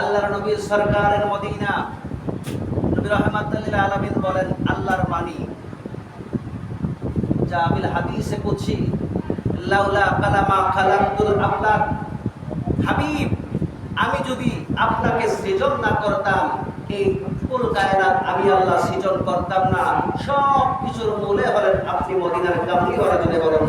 আল্লাহর নবী সরকারের মদিনা। নবী রহমাতুল্লাহ আলামিন বলেন আল্লাহর বাণী। যা আবিল হাদিসে লাউলা কালামা খালাকুল আফলাক হাবিব আমি যদি আপনাকে সৃজন না করতাম এই কুল কায়নাত আমি আল্লাহ সৃজন করতাম না। সব কিছুর মূলে হলেন আপনি মদিনার কামলি ওরা যদি বলেন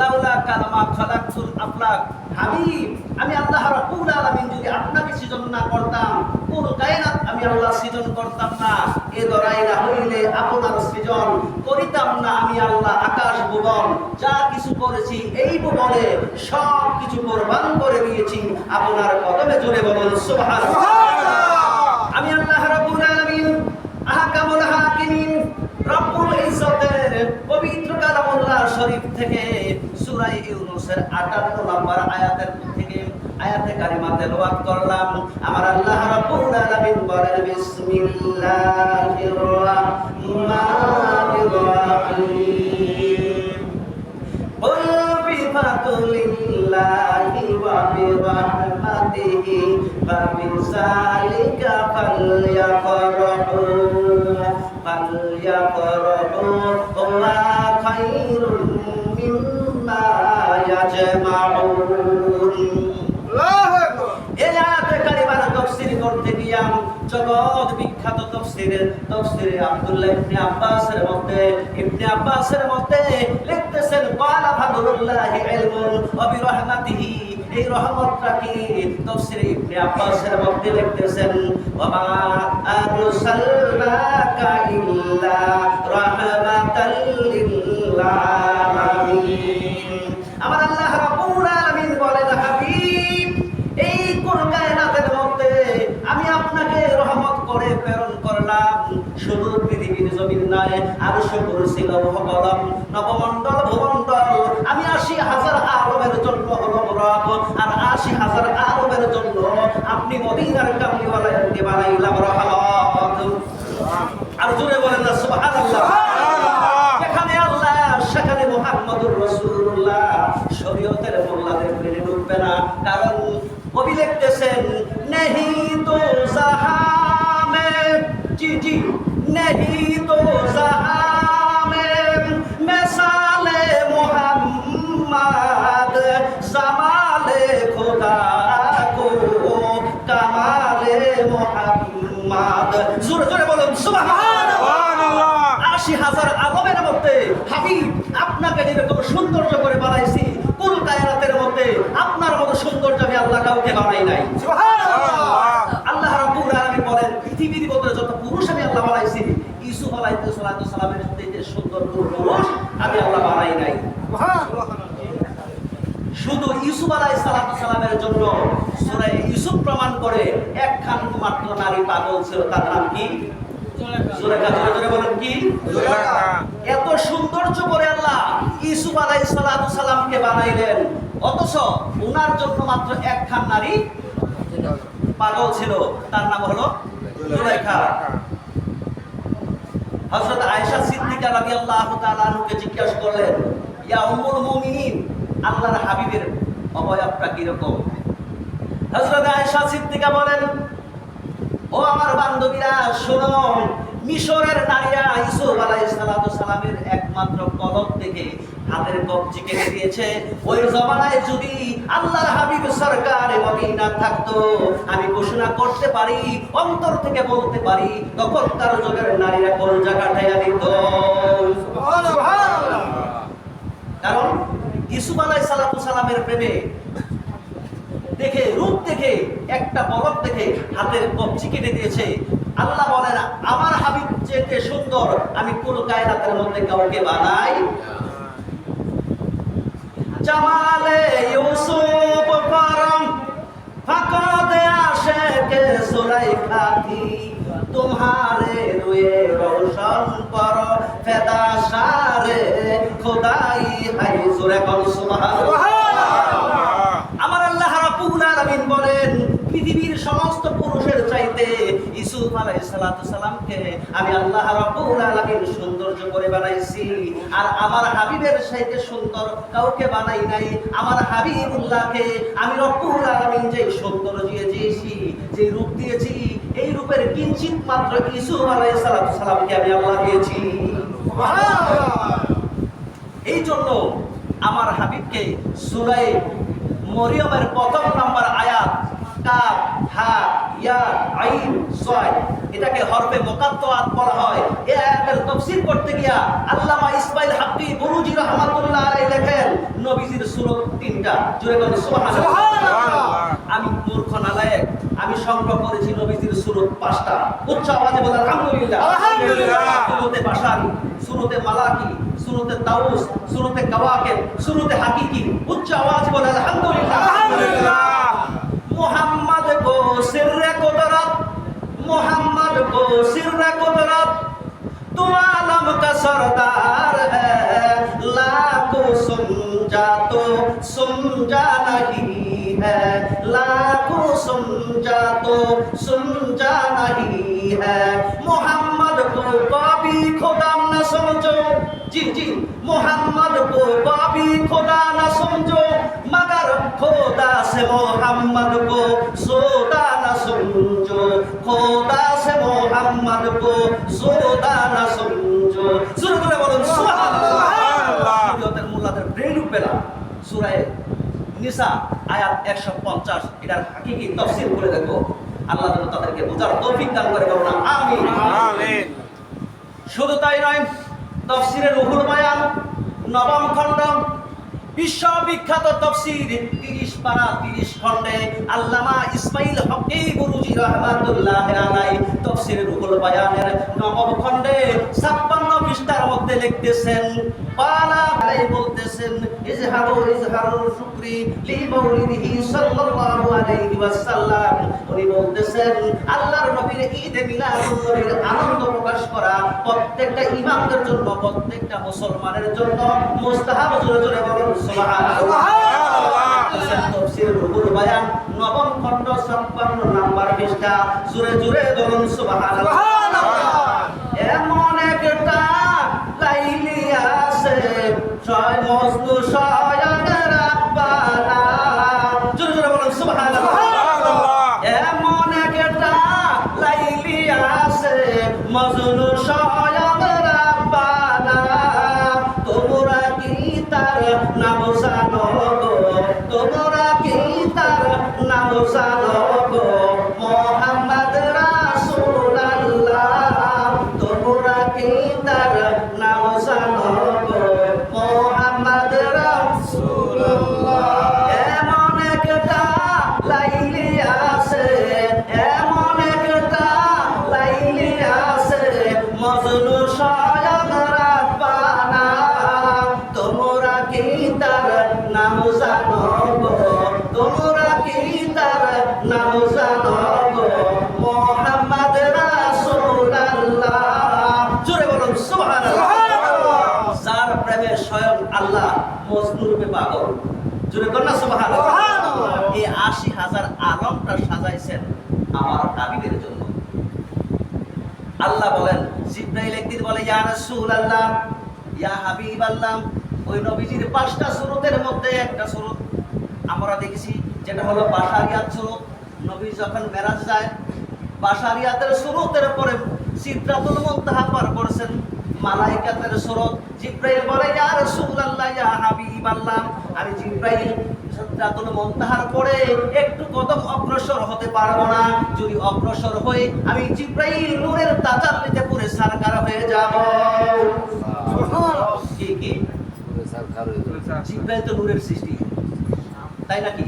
লাউলা কালামা খালাকুল আফলাক হাবিব আমি আল্লাহ রাব্বুল আলামিন যদি আপনাকে সৃজন না করতাম কুল কায়নাত আমি আল্লাহ সৃজন করতাম না। এ দরাই না হইলে আপনার সৃজন করিতাম না আমি আল্লাহ আকাশ ভুবন। যা কিছু করেছি এই ভুবনে সব কিছু কোরবান করে দিয়েছি। আপনার কদমে জুড়ে বলুন, সুবহানাল্লাহ। আমি আল্লাহ রাব্বুল আলামিন, আহকামুল হাকিমিন, রব্বুল ইজ্জতের পবিত্র কালামুল্লাহ শরীফ থেকে সূরা ইউনূসের 58 নম্বর আয়াতের থেকে আয়াতে কারিমা তেলাওয়াত করলাম আমার আল্লাহ রাব্বুল আলামিন বলেন বিসমিল্লাহির রাহমানির রাহিম قل بفضل الله وبرحمته فبذلك فليفرحوا فليفرحوا هو خير مما يجمعون এই আয়াতে কারিমার তাফসীর করতে গিয়া জগৎ বিখ্যাত তাফসীরের তাফসীরে আব্দুল্লাহ ইবনে আব্বাসের মধ্যে ইবনে আব্বাসের মধ্যে লিখতেছেন, ক্বালা ফাদলুল্লাহি ইলমুন ওয়া বিরহমাতিহি এই রহমতটা কি? তাফসীরে ইবনে আব্বাসের মধ্যে লিখতেছেন ওয়া মা আরসালনাকা ইল্লা রাহমাতাল লিল আলামিন আমার আল্লাহ রাব্বুল আলামিন বলেন হাবিব এই কোন কায়নাতের মধ্যে আমি আপনাকে রহমত করে প্রেরণ করলাম শুধু পৃথিবীর জমিন নয় আর শুকুর ছিল কলম নবমণ্ডল ভূমণ্ডল আমি আশি হাজার আরবের জন্য হলম রব আর আশি হাজার আরবের জন্য আপনি মদিনার কামলিওয়ালাকে বানাইলাম রহমত। আর জুড়ে বলেন না সুবহানাল্লাহ। যেখানে আল্লাহ সেখানে মুহাম্মদুর রাসূলুল্লাহ। শরীয়তের মোল্লাদের প্রেমে ঢুকবে না কারণ কবি লিখতেছেন নেহি তো জাহামে জি জি। মুহাম্মদ মুহাম্মদ জোরে জোরে বলুন সুবহানাল্লাহ। আশি হাজার আলমের মধ্যে হাবিব আপনাকে যেরকম সৌন্দর্য করে বানাইছি কুল কায়নাতের মধ্যে আপনার মতো সৌন্দর্য আমি আল্লাহ কাউকে বানাই নাই রাব্বুল আলামিন বলেন পৃথিবীর মধ্যে যত পুরুষ আমি আল্লাহ বানাইছি ইউসুফ আলাইহিস সালাতু সালামের থেকে আমি আল্লাহ বানাই নাই। শুধু ইউসুফ সালাতু সালামের জন্য সূরা ইউসুফ প্রমাণ করে একখান মাত্র নারী পাগল ছিল তার নাম কি? বলেন এত সৌন্দর্য করে আল্লাহ ইসুফ সালাতু সালামকে বানাইলেন। অথচ ওনার জন্য মাত্র একখান নারী পাগল ছিল তার নাম হলো জুলেখা হযরত জিজ্ঞাসা করলেন, ইয়া আল্লাহর হাবিবের অবয়বটা কি রকম আয়েশা সিদ্দিকা বলেন, ও আমার বান্ধবীরা, শোনো, মিশরের নারীরা ইসুফ সালামের একমাত্র কলম থেকে হাতের কবজি কেটে দিয়েছে। ওই জমানায় যদি আল্লাহর হাবিব সরকার মদিনা থাকতো, আমি ঘোষণা করতে পারি, অন্তর থেকে বলতে পারি, তখন তার যুগের নারীরা কলজা কাটাইয়া দিত। কারণ ইসুফ আলাইহিস সালাতু সালামের প্রেমে দেখে, রূপ দেখে, একটা বরফ দেখে হাতের কবজি কেটে দিয়েছে। আল্লাহ বলেন, আমার হাবিব যেতে সুন্দর, আমি কোন কায়নাতের মধ্যে কাউকে বানাই জামালে ইউসুফ পরম ফকদ আসে কে সুলাইখা কি? তোমারে রুয়ে রোশন পর ফেদা সারে খোদাই হাই সুরে কল সুবহানাল্লাহ। আমার আল্লাহ রাব্বুল আলামিন বলেন পৃথিবীর সমস্ত পুরুষের চাইতে ইউসুফ আলাইহিস সালাতু সালামকে আমি আল্লাহ রাব্বুল আলামিন সৌন্দর্য করে বানাইছি। আর আমার হাবিবের চাইতে সুন্দর কাউকে বানাই নাই। আমার হাবিবুল্লাহকে আমি রব্বুল আলামিন যে সৌন্দর্য দিয়েছি যে রূপ দিয়েছি, এই রূপের কিঞ্চিত মাত্র ইসুফ আলাইহিস সালাতু সালামকে আমি আল্লাহ দিয়েছি। এই জন্য আমার হাবিবকে সুরাই মরিয়মের প্রথম নাম্বার কাফ হা ইয়া আইন সয়। এটাকে হরফে মুকাদ্দাত বলা হয়। এই আয়াতের তাফসীর করতে গিয়া আল্লামা ইসমাইল হাক্কি বুরুজি রাহমাতুল্লাহ আলাইহি লেখেন নবীজির সূরা তিনটা। জোরে বলেন সুবহানাল্লাহ। আমি মূর্খ নালায়েক আমি সংগ্রহ করেছি নবীজির সুরত পাঁচটা। উচ্চ আওয়াজে বলে আলহামদুলিল্লাহ। আলহামদুলিল্লাহ। সুরতে বাশারি সুরতে মালাকি সুরতে তাউস সুরতে কাওয়াকিব সুরতে হাকিকি। উচ্চ আওয়াজে বলে আলহামদুলিল্লাহ আলহামদুলিল্লাহ। सरदार है। लाखों समझा तो समझा नहीं है। लाखों समझा तो समझा नहीं है। मोहम्मद को कभी खुदा न समझो। जी जी, मोहम्मद को कभी खुदा न समझो। मगर खुदा से मोहम्मद को सोदा न समझो। खुदा से मोहम्मद को सोदा न समझो। শুরু করে বলুন সুবহানাল্লাহ। শরীয়তের মোল্লাদের ব্রেন সূরায়ে নিসা আয়াত 150 এটার হাকিকি তাফসীর করে দেখো। আল্লাহ যেন তাদেরকে বোঝার তৌফিক দান করে আমিন। আমিন। শুধু তাই নয় তফসিরের রুহুল বায়ান নবম খণ্ড বিশ্ববিখ্যাত তফসির তিরিশ আল্লামা ইসমাইল গুরুজি রহমাতুল্লাহ তফসির বায়ানের নবম ছাপ্পান্ন পৃষ্ঠার মধ্যে লিখতেছেন, পালা আলাই বলতেছেন, ইজহারু লি মাউলিদিহি সাল্লাল্লাহু আলাইহি ওয়াসাল্লাম উনি বলতেছেন, আল্লাহর নবীর ঈদে আনন্দ প্রকাশ করা প্রত্যেকটা ইমামদের জন্য, প্রত্যেকটা মুসলমানের জন্য মুস্তাহাব জোরে জোরে সুবহানাল্লাহ। তাফসীর রুহুল বায়ান নবম খণ্ড 56 নাম্বার পৃষ্ঠা জোরে জোরে বলুন সুবহানাল্লাহ সুবহানাল্লাহ। এমন একটা লাইলি আছে ছয় মজনু শয়নের আল্লাহ বলেন, জিব্রাইল একদিন বলে, ইয়া রাসূলুল্লাহ, ইয়া হাবিব আল্লাহ ওই নবীজির পাঁচটা সুরতের মধ্যে একটা সুরত আমরা দেখেছি, যেটা হলো বাশারিয়াত সুরত। নবী যখন মেরাজ যায়, বাশারিয়াতের সুরতের পরে সিদরাতুল মুনতাহা পার করেছেন মালাইকাতের সুরত। জিব্রাইল বলে, ইয়া রাসূলুল্লাহ, ইয়া হাবিব আল্লাহ আমি জিব্রাইল সিদরাতুল মুনতাহার পরে একটু কদম অগ্রসর হতে পারব না। যদি অগ্রসর হই আমি জিব্রাইল নূরের তাজাল্লিতে পুরে সারকার হয়ে যাব। কি কি? জিব্রাইল তো নূরের সৃষ্টি। তাই নাকি?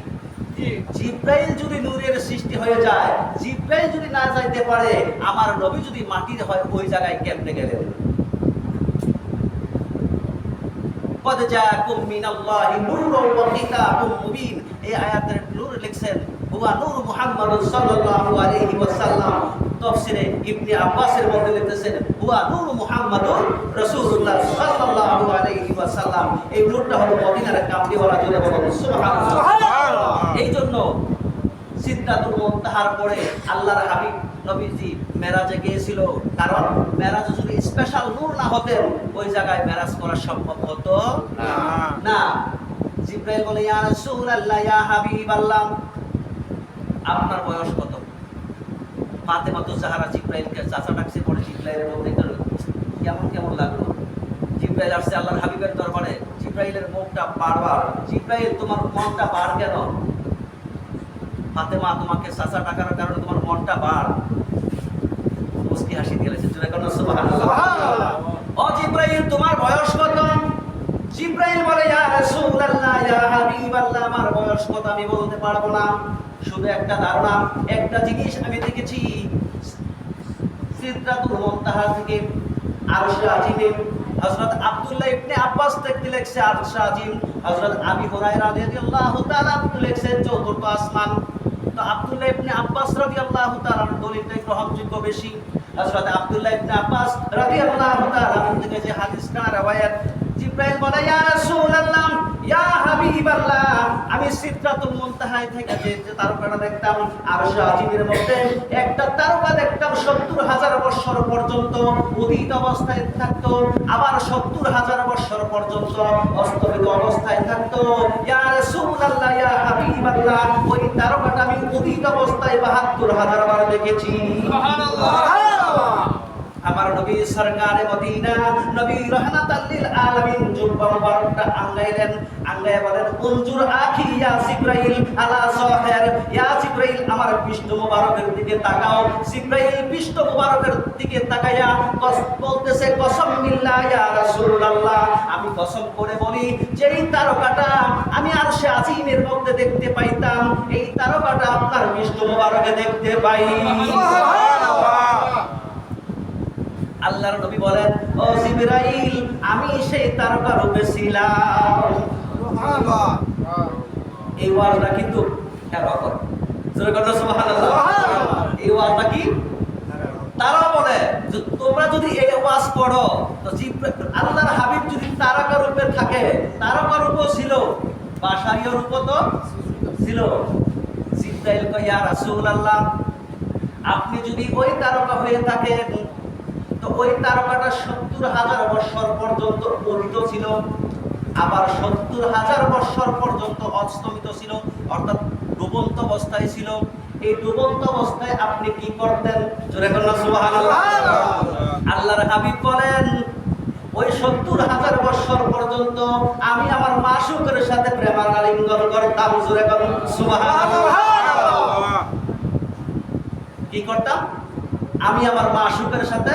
জিব্রাইল যদি নূরের সৃষ্টি হয়ে যায় জিব্রাইল যদি না যাইতে পারে আমার নবী যদি মাটির হয় ওই জায়গায় কেমনে গেলেন? মিনাল্লাহি নূরুন ওয়া কিতাবুম এই আয়াতের নূর লিখছেন হুয়া নূর সাল্লাল্লাহু আলাইহি ওয়াসাল্লাম। ইবনে আব্বাসের মধ্যে লিখতেছেন হুয়া নূর মুহাম্মাদুর রাসূলুল্লাহ সাল্লাল্লাহু আলাইহি ওয়াসাল্লাম। এই নূরটা হলো মদিনার সুবহানাল্লাহ। জন্য সিদ্ধাতুল মুনতাহার পরে আল্লাহর হাবিব নবীজি মেরাজে গিয়েছিল। কারণ মেরাজে যদি স্পেশাল নূর না হতেন ওই জায়গায় মেরাজ করা সম্ভব হতো না। জিব্রাইল বলে, ইয়া রাসূলুল্লাহ, ইয়া হাবিবাল্লাহ। আপনার বয়স কত? জিব্রাইলকে চাচা ডাকছে পরে জিব্রাইলের একটা কেমন কেমন লাগল? জিব্রাইল আসছে আল্লাহর হাবিবের দরবারে। জিব্রাইলের মুখটা বারবার, জিব্রাইল, তোমার মনটা বার কেন? ফাতেমা তোমাকে চাচা ডাকার কারণে তোমার মনটা বার। মুস্কি হাসি দিয়েছে কোনো সুবহানাল্লাহ। ও জিব্রাইল, তোমার বয়স কত? জিব্রাইল বলে, ইয়া রাসূলুল্লাহ, ইয়া হাবিবাল্লাহ, আমার বয়স কত? আমি বলতে পারব না। শুধু একটা ধারণা, একটা জিনিস আমি দেখেছি। সিদরাতুল মুনতাহা থেকে আরশে আজিমে হযরত আব্দুল্লাহ ইবনে আব্বাস থেকে লেখছে আরশে আজিম হযরত আবি হুরায়রা রাদিয়াল্লাহু তাআলা লেখছে চতুর্থ আসমান। তো আব্দুল্লাহ ইবনে আব্বাস রাদিয়াল্লাহু তাআলার দলিলটা গ্রহণযোগ্য বেশি। হযরত আব্দুল্লাহ ইবনে আব্বাস রাদিয়াল্লাহু তাআলা থেকে যে হাদিসটা রওয়ায়াত জিব্রাইল বলে ইয়া রাসূলুল্লাহ ইয়া হাবিবাল্লাহ আমি সিদরাতুল মুনতাহায় থেকে যে তারকাটা দেখতাম আরশে আজিমের মধ্যে একটা তারকা দেখতাম 70 হাজার বছর পর্যন্ত উদিত অবস্থায় থাকতো আবার 70 হাজার বছর পর্যন্ত অস্তমিত অবস্থায় থাকতো। ইয়া রাসূলুল্লাহ ইয়া হাবিবাল্লাহ ওই তারকাটা আমি উদিত অবস্থায় 72 হাজার বার দেখেছি। আমার নবী সরকারে মদিনা, নবী রহমাতাল লিল আলামিন জুব্বা মুবারকটা আঙ্গাইলেন আঙ্গায় বলেন, উনজুর আখি ইয়া জিব্রাইল আলা সাহের। ইয়া জিব্রাইল, আমার পৃষ্ঠ মুবারকের দিকে তাকাও। জিব্রাইল পৃষ্ঠ মুবারকের দিকে তাকায়া কস, বলতেছে, কসম বিল্লাহ ইয়া রাসূলুল্লাহ। আমি কসম করে বলি, যেই তারকাটা আমি আর সে আজিমের মধ্যে দেখতে পাইতাম, এই তারকাটা আপনার পৃষ্ঠ মুবারকে দেখতে পাই। আল্লাহর নবী বলেন ও জিবরাইল আমি সেই তারকা রূপে ছিলাম। এই ওয়াজটা কিন্তু এই ওয়াজটা কি? তারা বলে যে তোমরা যদি এই ওয়াজ পড়ো তো আল্লাহর হাবিব যদি তারকা রূপে থাকে তারকা রূপও ছিল বাসারীয় রূপও তো ছিল। জিব্রাইল কয় ইয়া রাসূলুল্লাহ আপনি যদি ওই তারকা হয়ে থাকেন তো ওই তারকাটা সত্তর হাজার বৎসর পর্যন্ত উদিত ছিল। আবার সত্তর হাজার বৎসর পর্যন্ত অস্তমিত ছিল অর্থাৎ ডুবন্ত অবস্থায় ছিল। এই ডুবন্ত অবস্থায় আপনি কি করতেন? আল্লাহর হাবিব বলেন ওই সত্তর হাজার বৎসর পর্যন্ত আমি আমার মাসুকের সাথে প্রেমালিঙ্গন করতাম। জোরে কি করতাম? আমি আমার মাসুকের সাথে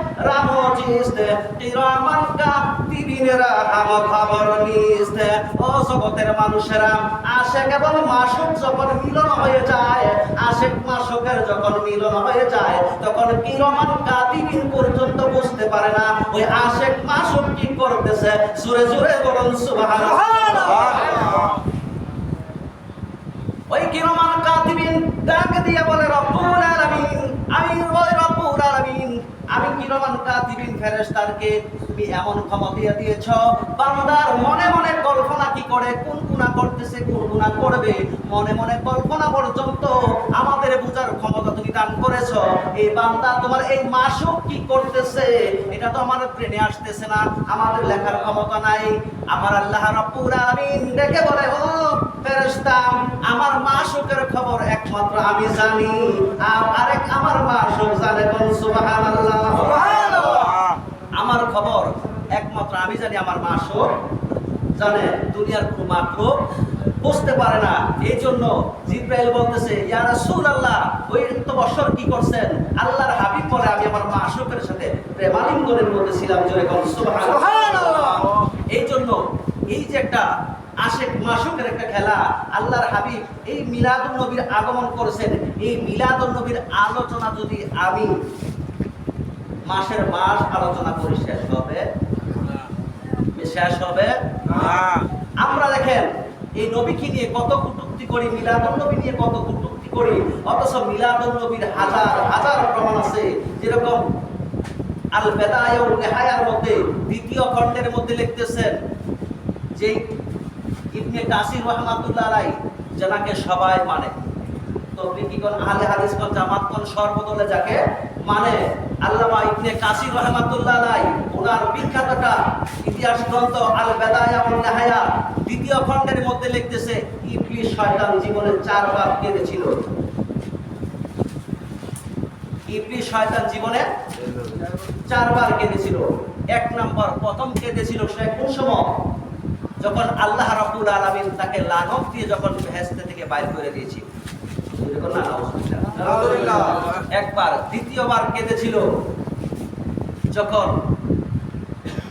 শোকরা মজিস কিরামান কাতিবিনরা হাম খবর নিস ও জগতের মানুষেরা আশে কেবল মাসুক যখন মিলন হয়ে যায়, আশেক মাসুকের যখন মিলন হয়ে যায়, তখন কিরমান কাতিবিন পর্যন্ত বুঝতে পারে না। ওই আশেক মাসুক কি করতেছে? জোরে জোরে বলুন, সুবহানাল্লাহ। ওই কিরমান কাতিবিন ডাক দিয়ে বলে, রব্বুল আলামিন, আমি ওই রব্বুল আলামিন আমি কিরমান কাতিবিন ফেরেশতারকে তুমি এমন ক্ষমতা দিয়ে দিয়েছ? বান্দার মনে মনে কল্পনা কি করে? কোন গুনাহ করতেছে কোন গুনাহ করবে। মনে মনে কল্পনা পর্যন্ত আমাদের বুঝার ক্ষমতা তুমি দান করেছ। এই বান্দা, তোমার এই মাসুক কি করতেছে? এটা তো আমার ট্রেনে আসতেছে না, আমাদের লেখার ক্ষমতা নাই। আমার আল্লাহ রাব্বুল আলামিন ডেকে বলে, ও ফেরেশতা, আমার মাসুকের খবর একমাত্র আমি জানি। আর আরেক আমার মাসুক জানে কোন সুবহানাল্লাহ আমার খবর একমাত্র আমি জানি আমার মাসুক জানে দুনিয়ার কোনো মা মাত্র বুঝতে পারে না। এই জন্য জিব্রাইল বলতেছে ইয়া রাসূলুল্লাহ ওই তো বছর কি করছেন? আল্লাহর হাবিব বলে আমি আমার মাসুকের সাথে প্রেমালিঙ্গনের মধ্যে ছিলাম জোরে কোন সুবহানাল্লাহ। এই জন্য এই যে একটা আশেক মাসুকের একটা খেলা আল্লাহর হাবিব এই মিলাদুন নবীর আগমন করেছেন। এই মিলাদুন নবীর আলোচনা যদি আমি মাসের মাস আলোচনা করি শেষ হবে। শেষ হবে? আমরা দেখেন, এই নবীকে নিয়ে কত কটূক্তি করি, মিলাদুন নবী নিয়ে কত কটূক্তি করি, অথচ মিলাদুন নবীর হাজার হাজার প্রমাণ আছে। যেরকম আল বেদায় নেহায়ার মধ্যে, দ্বিতীয় খণ্ডের মধ্যে লিখতেছেন যে ইবনে কাসির রহমাতুল্লাহ আলাই যাকে সবাই মানে। তবলিগিগণ আহলে হাদিসগণ জামাতগণ সর্বদলে যাকে মানে? আল্লামা ইবনে কাসির রহমাতুল্লাহ আলাই ওনার বিখ্যাতটা ইতিহাস গ্রন্থ আল বেদায়া নেহায়া দ্বিতীয় খণ্ডের মধ্যে লিখতেছে ইবলিস শয়তান জীবনে চারবার কেঁদেছিল। ইবলিস শয়তান জীবনে চারবার কেঁদেছিল। এক নম্বর প্রথম কেঁদেছিল সে কোন সময়? যখন আল্লাহ রাব্বুল আলামিন তাকে লানত দিয়ে যখন বেহেশতে থেকে বাইর করে দিয়েছি। একবার দ্বিতীয়বার কেঁদেছিল। যখন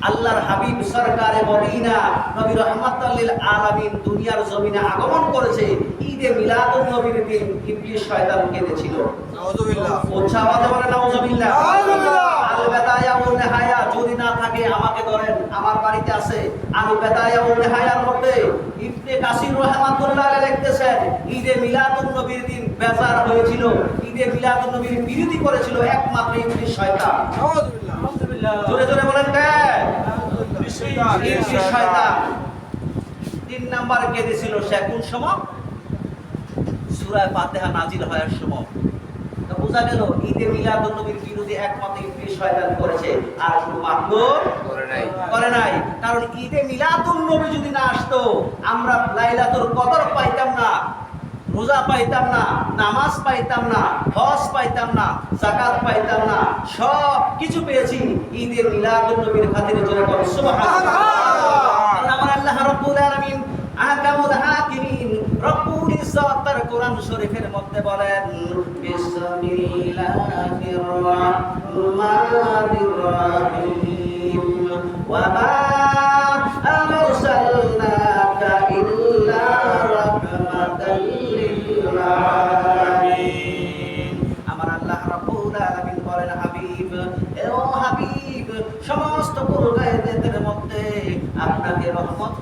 আল্লাহর হাবিব সরকারে মদিনা নবী রহমাতুল লিল আলামিন দুনিয়ার জমিনে আগমন করেছে। ঈদে মিলাদুন নবীর দিন ইবলিস শয়তান কেঁদেছিল। নাউজুবিল্লাহ। উচ্চ আওয়াজে বলে নাউজুবিল্লাহ। নাউজুবিল্লাহ। আল বেদায়া ও নেহায়া যদি না থাকে আমাকে ধরেন আমার বাড়িতে আছে। আল বেদায়া ও নেহায়ার মধ্যে ইবনে কাসির রহমাতুল্লাহ লিখতেছেন ঈদে মিলাদুন নবীর দিন বেজার হয়েছিল। ঈদে মিলাদুন নবীর বিরোধী করেছিল একমাত্র ইবলিস শয়তান। নাউজুবিল্লাহ। জোরে জোরে বলেন তিন নাম্বার কেঁদেছিল সে কোন সময়? সূরা ফাতিহা নাজিল হওয়ার সময়। বোঝা গেল ঈদে মিলাদুন নবীর বিরোধী একমাত্র ইবলিস শয়তান করেছে আর মাহমুদ করে নাই। করে নাই। কারণ ঈদে মিলাদুন নবী যদি না আসতো আমরা লাইলাতুল কদর পাইতাম না। রোজা পাইতাম না, নামাজ পাইতাম না, হজ পাইতাম না জাকাত পাইতাম না, সব কিছু পেয়েছি ঈদে মিলাদুন নবীর খাতিরে জোরে সুবহানাল্লাহ। আল্লাহ রাব্বুল আলামিন আহকামুল হাকিমিন রব্বুল তার কোরআন শরীফের মধ্যে বলেন, বিসমিল্লাহির রাহমানির রাহিম। ওয়া মা আরসালনাকা ইল্লা রাহমাতাল লিল আলামিন আমার আল্লাহ রাব্বুল আলামিন বলেন হাবিব এ ও হাবিব সমস্ত কুরগায়দের মধ্যে আপনাকে রহমত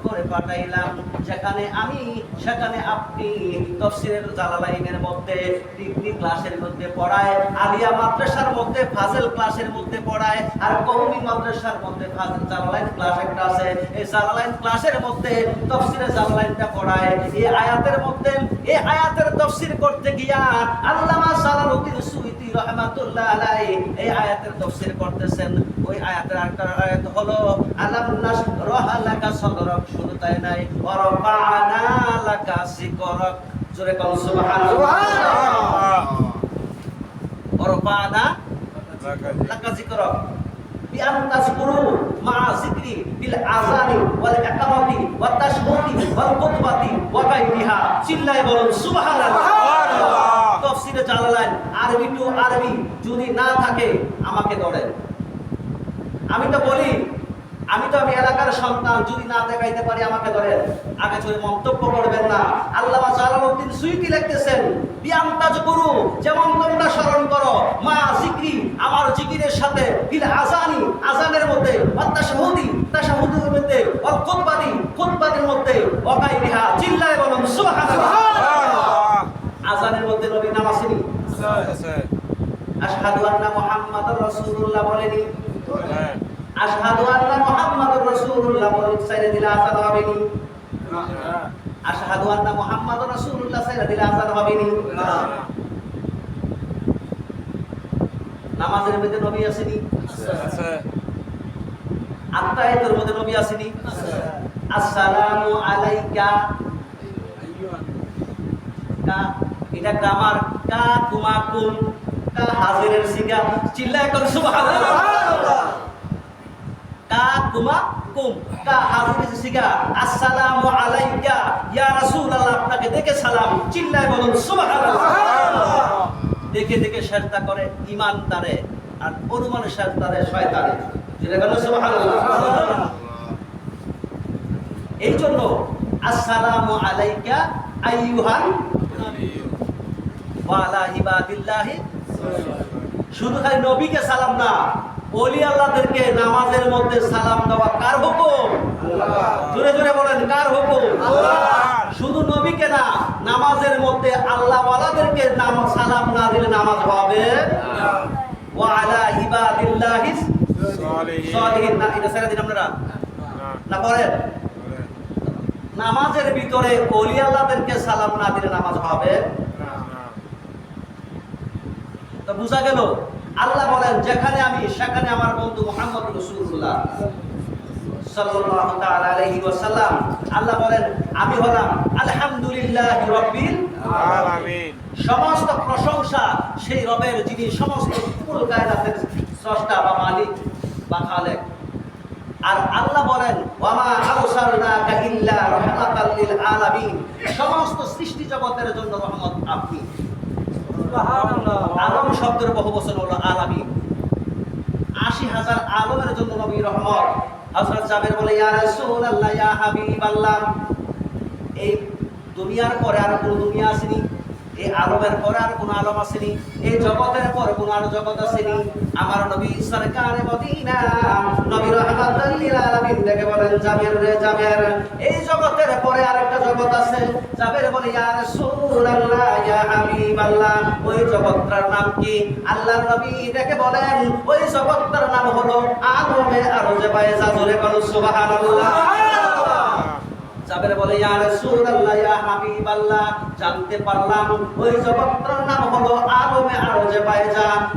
পাঠাইলাম যেখানে আমি, সেখানে আপনি তফসিরের জালালাইনের মধ্যে ডিগ্রি ক্লাসের মধ্যে পড়ায়, আলিয়া মাদ্রাসার মধ্যে, ফাজেল ক্লাসের মধ্যে পড়ায়, আর কওমি মাদ্রাসার মধ্যে ফাজেল জালালাইন ক্লাস একটা আছে। এই জালালাইন ক্লাসের মধ্যে তফসিরের জালালাইনটা পড়ায়। এই আয়াতের মধ্যে, এই আয়াতের তফসির করতে গিয়া আল্লামা সালাউদ্দিন সুইতি রহমাতুল্লাহ আলাইহি এই আয়াতের তফসির করতেছেন। ওই আয়াতের একটা আয়াত হলো আলামনাস রহালাকা সদরক শুধু তাই নাই লাকা সিকরক জোরে কল সুবহানাল্লাহ লাকা সিকরক বিআন তাসকুরু মা বিল আযানি ওয়াল ইকামাতি ওয়াত তাশহুদি ওয়াল ওয়া চিল্লায় বলুন সুবহানাল্লাহ সুবহানাল্লাহ। জালালাইন আরবি টু আরবি যদি না থাকে আমাকে ধরেন। আমি তো বলি আমি তো আমি এলাকার সন্তান যদি না দেখাইতে পারি আমাকে ধরেন আগে চলে মন্তব্য করবেন না। আল্লাহ জালালউদ্দিন সুইতি লিখতেছেন বিয়াম তাজ করু যেমন তোমরা স্মরণ করো মা জিক্রি আমার জিকিরের সাথে বিল আজানি আজানের মধ্যে অত্যাশাহুদি তাশাহুদের মধ্যে অল খুতবাদি খুতবাদের মধ্যে অকাই বিহা চিল্লায় বলুন সুবহানাল্লাহ। আজানের মধ্যে নবী নাম আসেনি? আশহাদু আন্না মুহাম্মাদুর রাসূলুল্লাহ বলেনি। আশহাদু আন্না মুহাম্মাদুর রাসূলুল্লাহ বলে সাইরে দিলে আজান হবে নি। আশহাদু আন্না মুহাম্মাদুর রাসূলুল্লাহ সাইরে দিলে হবে নি। নামাজের মধ্যে নবী আসেনি? আত্মায়াতের মধ্যে নবী আসেনি? আসসালামু আলাইকা। কা এটা গ্রামার কা কুমাকুম কা হাজিরের সিগা চিল্লায় কর সুবহানাল্লাহ। কা কুমা। কুম কা হাজিরের সিগা আসসালামু আলাইকা। ইয়া রাসূলুল্লাহ, আপনাকে দেখে সালাম। চিল্লায় বলুন, সুবহানাল্লাহ। দেখে দেখে সেজদা করে ইমানদারে আর অনুমানে সেজদারে শয়তানে। যেটা গেল সুবহানাল্লাহ। এই জন্য আসসালামু আলাইকা আইয়ুহান ওয়ালা ইবাদিল্লাহি। শুধু খালি নবীকে সালাম না। ওলি আল্লাহদেরকে নামাজের মধ্যে সালাম দেওয়া কার হুকুম? জোরে জোরে বলেন কার হুকুম? শুধু নবীকে না নামাজের মধ্যে আল্লাহ ওয়ালাদেরকে নাম সালাম না দিলে নামাজ হবে। ওয়া আলা ইবাদিল্লাহিস সালিহিন। সালিহিন। না এটা ছেড়ে দিন আপনারা। না, না করেন? বলেন। নামাজের ভিতরে ওলি আল্লাহদেরকে সালাম না দিলে নামাজ হবে। তো বোঝা গেল? আল্লাহ বলেন, যেখানে আমি, সেখানে আমার বন্ধু মোহাম্মদ রসুল্লাহ সেই রবের সমস্ত বা মালিক আর আল্লাহ বলেন সমস্ত সৃষ্টি জগতের জন্য রহমত আপনি। আলম শব্দের বহু বছর হলো আলামিন। আশি হাজার আলমের জন্য নবী রহমত। হযরত জাবের বলে, ইয়া রাসূলুল্লাহ, ইয়া হাবিবাল্লাহ। এই দুনিয়ার পরে আর কোনো দুনিয়া আসেনি। এই আলমের পরে আর কোনো আলম আসেনি। এই জগতের পরে কোনো আর জগৎ আসেনি। আমার নবী সরকারে মদিনা, নবী রহমাতুল আলামিন দেখে বলেন, জাবের রে, জাবের, এই জগতের পরে আরেকটা জগৎ আছে। জাবের বলে, ইয়া রাসূলুল্লাহ ইয়া হাবিবাল্লাহ ওই জগৎটার নাম কি? আল্লাহর নবী দেখে বলেন ওই জগৎটার নাম হলো আলমে আরজে বাইজা জোরে বলো সুবহানাল্লাহ। জাবের বলে ইয়া রাসূলুল্লাহ ইয়া হাবিবাল্লাহ জানতে পারলাম, ওই জগৎটার নাম হলো আলমে আরজে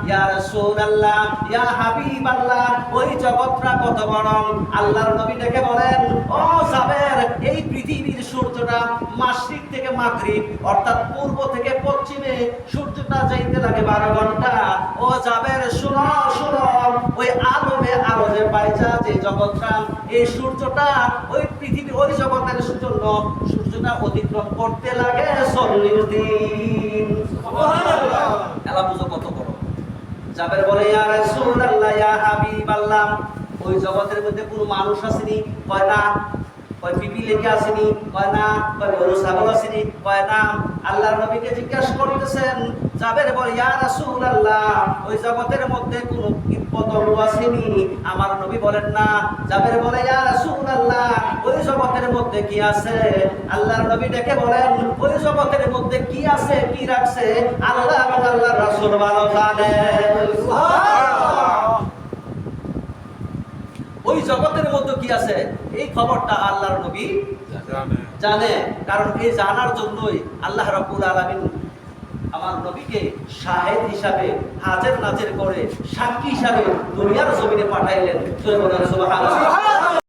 ইয়া রাসূলুল্লাহ, ইয়া হাবিবাল্লাহ, ওই জগৎটা কত বড়? আল্লাহর নবী ডেকে বলেন, ও জাবের, এই পৃথিবীর সূর্যটা থেকে মাগরিব, অর্থাৎ পূর্ব থেকে পশ্চিমে সূর্যটা যাইতে লাগে বারো ঘণ্টা। ও জাবের, শুনো শুনো, ওই আলমে আরজে যে জগৎটা, এই সূর্যটা ওই পৃথিবী, ওই জগতের জন্য সূর্যটা অতিক্রম করতে লাগে চল্লিশ দিন। এলা পুজো কত বড়। জাবের বলে ইয়া রাসূলুল্লাহ ইয়া হাবিবাল্লাহ। ওই জগতের মধ্যে কোনো মানুষ আসেনি। কয় না পিপি আসেনি, কয় না গরু, ছাগল আসেনি, কয় আল্লাহর নবীকে করতেছেন বলে রাসূলুল্লাহ, ওই জগতের মধ্যে কোনো কীটপতঙ্গ আসেনি? আমার নবী বলেন না জাবের বলে ইয়া রাসূলুল্লাহ, ওই জগতের মধ্যে কি আছে? আল্লাহর নবী ডেকে বলেন, ওই জগতের মধ্যে কি আছে, কি রাখছে? আল্লাহ এবং আল্লাহর রাসূল ভালো জানেন। ওই জগতের মধ্যে কি আছে? এই খবরটা আল্লাহর নবী জানে। জানে। কারণ এই জানার জন্যই আল্লাহ রাব্বুল আলামিন আমার নবীকে শাহেদ হিসাবে হাজের নাজের করে সাক্ষী হিসাবে দুনিয়ার জমিনে পাঠাইলেন। সুবহানাল্লাহ।